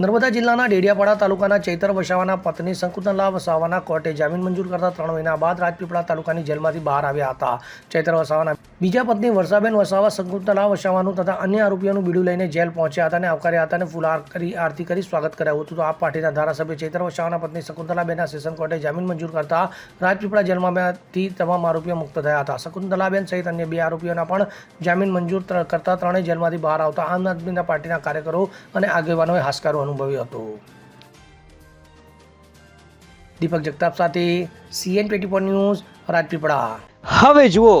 નર્મદા જિલ્લાના ડેડિયાપાડા તાલુકાના ચૈતર વસાવાના પત્ની શંકુતલા વસાવાના કોર્ટે જામીન મંજૂર કરતા ત્રણ મહિના બાદ રાજપીપળા તાલુકાની જેલમાંથી બહાર આવ્યા હતા. ચૈતર વસાવાના બીજા પત્ની વર્ષાબેન વસાવા શકુંતલા વસાવાનું તથા અન્ય આરોપીઓનું બીડું લઈને જેલ પહોંચ્યા હતા અને આવકાર્યા હતા અને ફૂલહાર કરી, આરતી કરી, સ્વાગત કરાયું હતું. તો આ પાર્ટીના ધારાસભ્ય ચૈતર વસાવાના પત્ની શકુંતલાબેનના સેશન કોર્ટે જામીન મંજૂર કરતા રાજપીપળા જેલમાંથી તમામ આરોપીઓ મુક્ત થયા હતા. શકુંતલાબેન સહિત અન્ય બે આરોપીઓના પણ જામીન મંજૂર કરતા ત્રણેય જેલમાંથી બહાર આવતા આમ આદમીના પાર્ટીના કાર્યકરો અને આગેવાનોએ હાશકારો અનુભવ્યો હતો. દીપક જગતાપ સાથે સીએન ટ્વેન્ટી ન્યૂઝ રાજપીપળા. હવે જુઓ